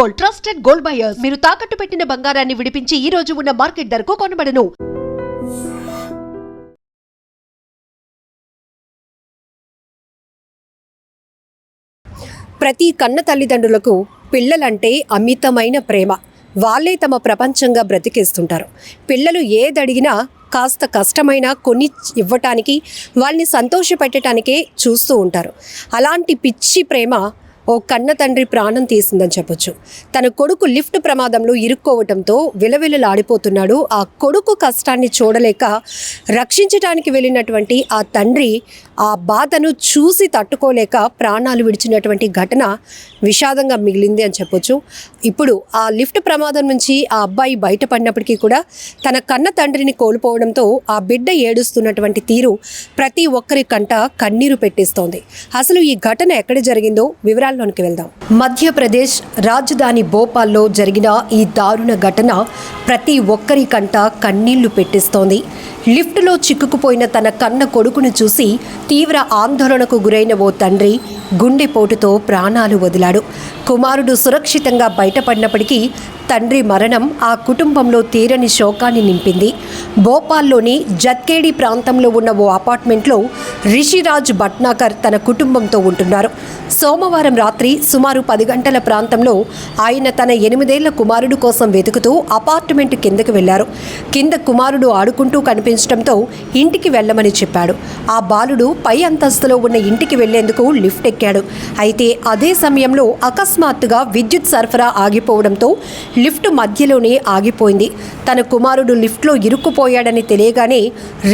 Gold trusted gold buyers. మీరు తాకట్టు పెట్టిన బంగారాన్ని విడిపించి ఈ రోజు ఉన్న మార్కెట్ ధరకు కొనబడను. ప్రతి కన్న తల్లిదండ్రులకు పిల్లలంటే అమితమైన ప్రేమ. వాళ్ళే తమ ప్రపంచంగా బ్రతికేస్తుంటారు. పిల్లలు ఏదడిగినా కాస్త కష్టమైన కొన్ని ఇవ్వటానికి వాళ్ళని సంతోషపెట్టడానికే చూస్తూ ఉంటారు. అలాంటి పిచ్చి ప్రేమ ఓ కన్న తండ్రి ప్రాణం తీసిందని చెప్పొచ్చు. తన కొడుకు లిఫ్ట్ ప్రమాదంలో ఇరుక్కోవటంతో విలవిలలాడిపోతున్నాడు. ఆ కొడుకు కష్టాన్ని చూడలేక రక్షించడానికి వెళ్ళినటువంటి ఆ తండ్రి ఆ బాధను చూసి తట్టుకోలేక ప్రాణాలు విడిచినటువంటి ఘటన విషాదంగా మిగిలింది అని చెప్పొచ్చు. ఇప్పుడు ఆ లిఫ్ట్ ప్రమాదం నుంచి ఆ అబ్బాయి బయటపడినప్పటికీ కూడా తన కన్న తండ్రిని కోల్పోవడంతో ఆ బిడ్డ ఏడుస్తున్నటువంటి తీరు ప్రతి ఒక్కరి కంట కన్నీరు పెట్టిస్తోంది. అసలు ఈ ఘటన ఎక్కడ జరిగిందో వివరాల్లోనికి వెళ్దాం. మధ్యప్రదేశ్ రాజధాని భోపాల్లో జరిగిన ఈ దారుణ ఘటన ప్రతి ఒక్కరి కంట కన్నీళ్ళు పెట్టిస్తోంది. లిఫ్టులో చిక్కుకుపోయిన తన కన్న కొడుకును చూసి తీవ్ర ఆందోళనకు గురైన ఓ తండ్రి గుండెపోటుతో ప్రాణాలు వదిలాడు. కుమారుడు సురక్షితంగా బయటపడినప్పటికీ తండ్రి మరణం ఆ కుటుంబంలో తీరని శోకాన్ని నింపింది. భోపాల్లోని జత్కేడి ప్రాంతంలో ఉన్న ఓ అపార్ట్మెంట్లో రిషిరాజ్ భట్నాకర్ తన కుటుంబంతో ఉంటున్నారు. సోమవారం రాత్రి సుమారు పది గంటల ప్రాంతంలో ఆయన తన ఎనిమిదేళ్ళ కుమారుడు కోసం వెతుకుతూ అపార్ట్మెంట్ కిందకి వెళ్ళారు కింద కుమారుడు ఆడుకుంటూ కనిపించడంతో ఇంటికి వెళ్ళమని చెప్పాడు. ఆ బాలుడు పై అంతస్తులో ఉన్న ఇంటికి వెళ్ళేందుకు లిఫ్ట్ ఎక్కాడు. అయితే అదే సమయంలో అకస్మాత్తుగా విద్యుత్ సరఫరా ఆగిపోవడంతో లిఫ్ట్ మధ్యలోనే ఆగిపోయింది. తన కుమారుడు లిఫ్ట్లో ఇరుక్కుపోయాడని తెలియగానే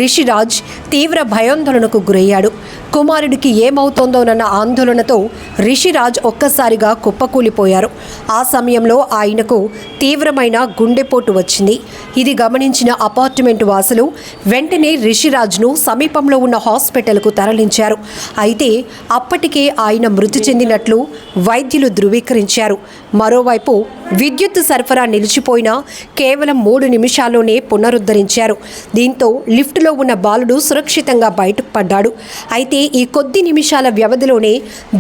రిషిరాజ్ తీవ్ర భయాందోళనకు గురయ్యాడు. కుమారుడికి ఏమవుతోందోనన్న ఆందోళనతో రిషిరాజ్ ఒక్కసారిగా కుప్పకూలిపోయారు. ఆ సమయంలో ఆయనకు తీవ్రమైన గుండెపోటు వచ్చింది. ఇది గమనించిన అపార్ట్మెంట్ వాసులు వెంటనే రిషిరాజ్ను సమీపంలో ఉన్న హాస్పిటల్కు తరలించారు. అయితే అప్పటికే ఆయన మృతి చెందినట్లు వైద్యులు ధృవీకరించారు. మరోవైపు విద్యుత్ సరఫరా నిలిచిపోయినా కేవలం మూడు నిమిషాల్లోనే పునరుద్ధరించారు. దీంతో లిఫ్టులో ఉన్న బాలుడు సురక్షితంగా చేశాడు. అయితే ఈ కొద్ది నిమిషాల వ్యవధిలోనే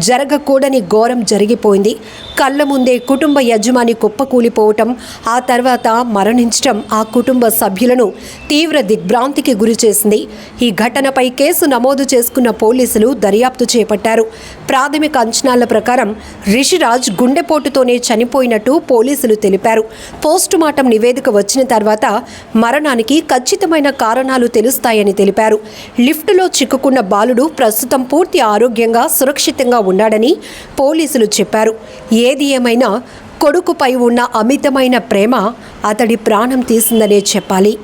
జరగకూడని ఘోరం జరిగిపోయింది. కళ్ళ ముందే కుటుంబ యజమాని కుప్పకూలిపోవటం ఆ తర్వాత మరణించటం ఆ కుటుంబ సభ్యులను తీవ్ర దిగ్భ్రాంతికి గురి చేసింది. ఈ ఘటనపై కేసు నమోదు చేసుకున్న పోలీసులు దర్యాప్తు చేపట్టారు. ప్రాథమిక అంచనాల ప్రకారం రిషిరాజ్ గుండెపోటుతోనే చనిపోయినట్టు పోలీసులు తెలిపారు. పోస్టుమార్టం నివేదిక వచ్చిన తర్వాత మరణానికి ఖచ్చితమైన కారణాలు తెలుస్తాయని తెలిపారు. లిఫ్టులో చిక్కుకున్న బాలుడు ప్రస్తుతం పూర్తి ఆరోగ్యంగా సురక్షితంగా ఉన్నాడని పోలీసులు చెప్పారు. ఏది ఏమైనా కొడుకుపై ఉన్న అమితమైన ప్రేమ అతడి ప్రాణం తీసిందనే చెప్పాలి.